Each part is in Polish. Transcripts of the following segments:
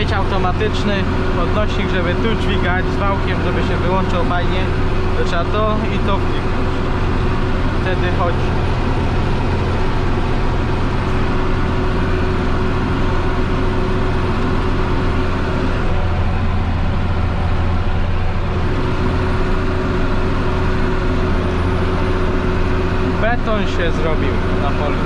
mieć automatyczny podnośnik, żeby tu dźwigać z wałkiem, żeby się wyłączał fajnie, to trzeba to i to wkliknąć. Wtedy chodzi. Beton się zrobił na polu.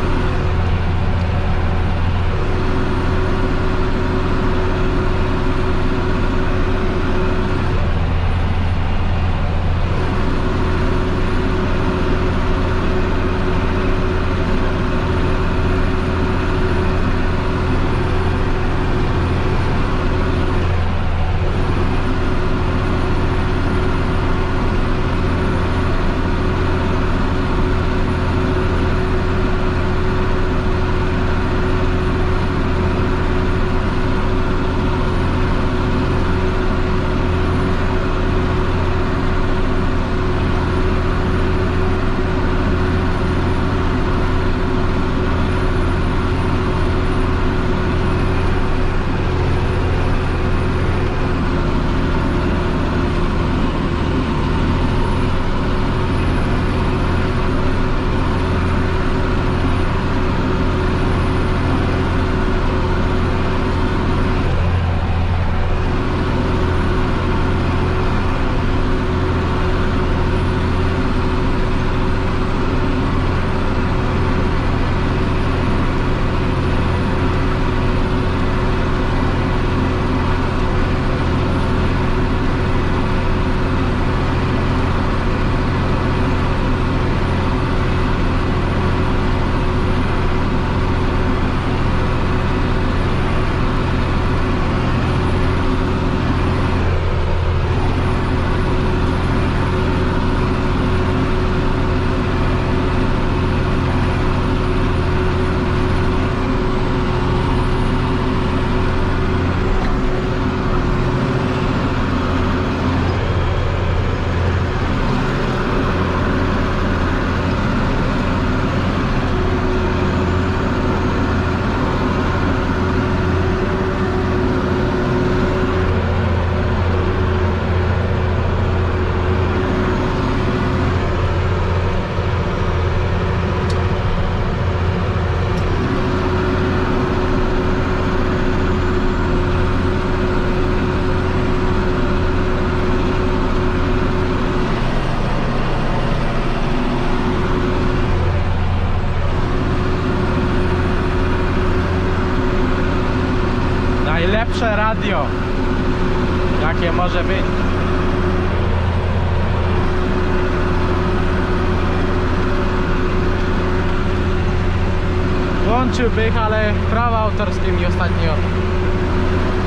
Włączyłbym, ale prawa autorskie mi ostatnio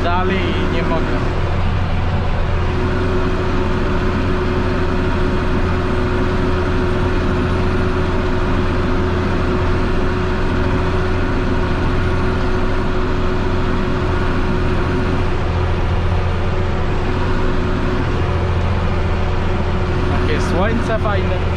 dali i nie mogę. Takie słońce fajne.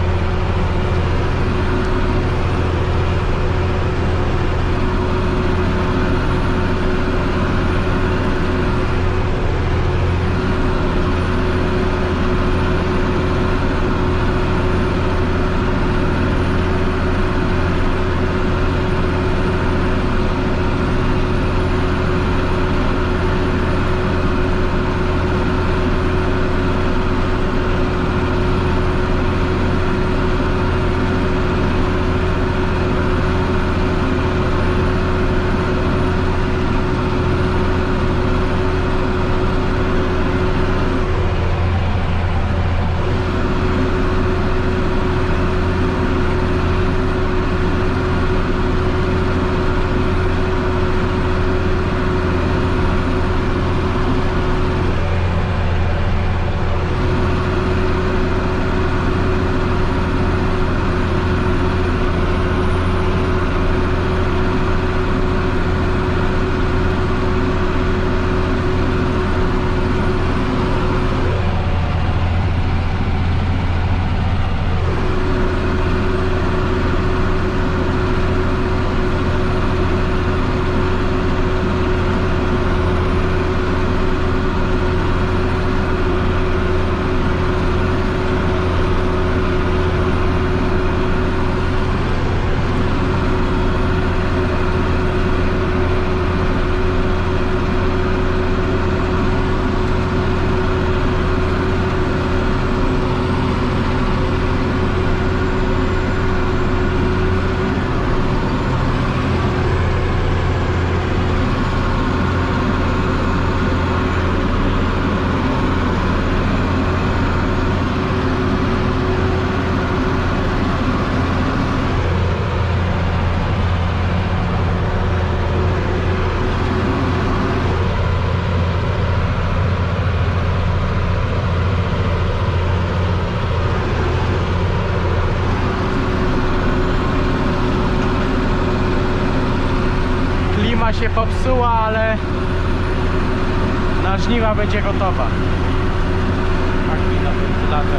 Się popsuła, ale na żniwa będzie gotowa. Tak na.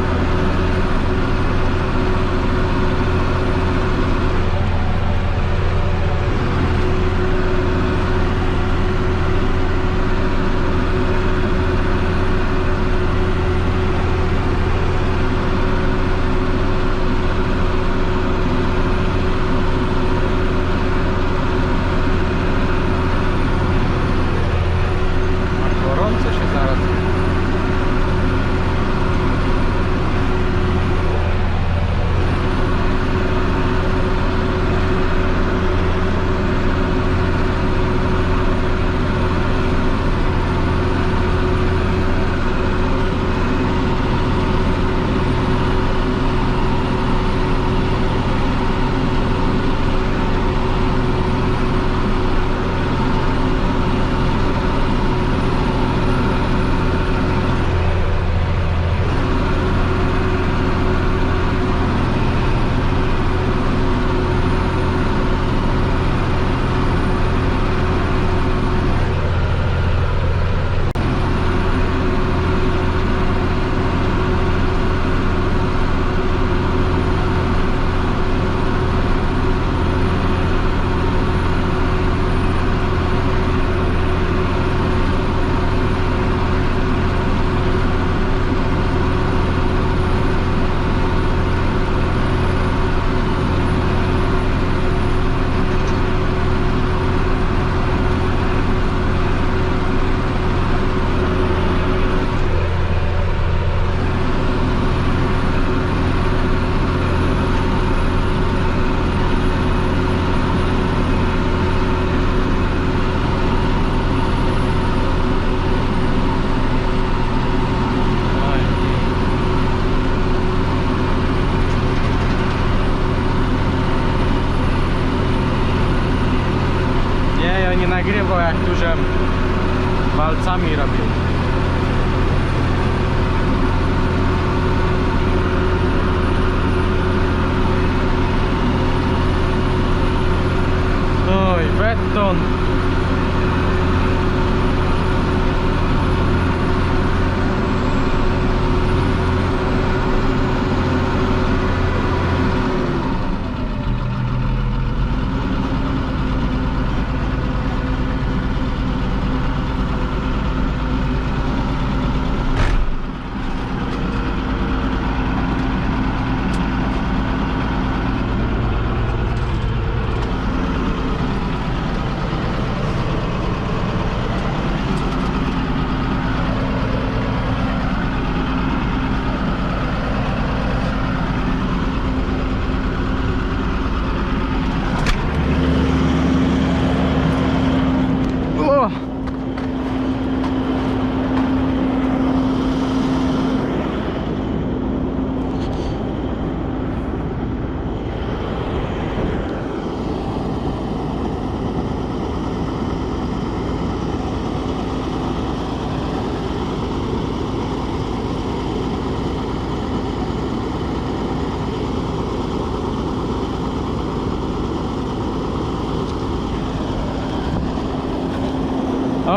Walcami robił.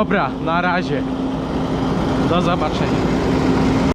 Dobra, na razie. Do zobaczenia.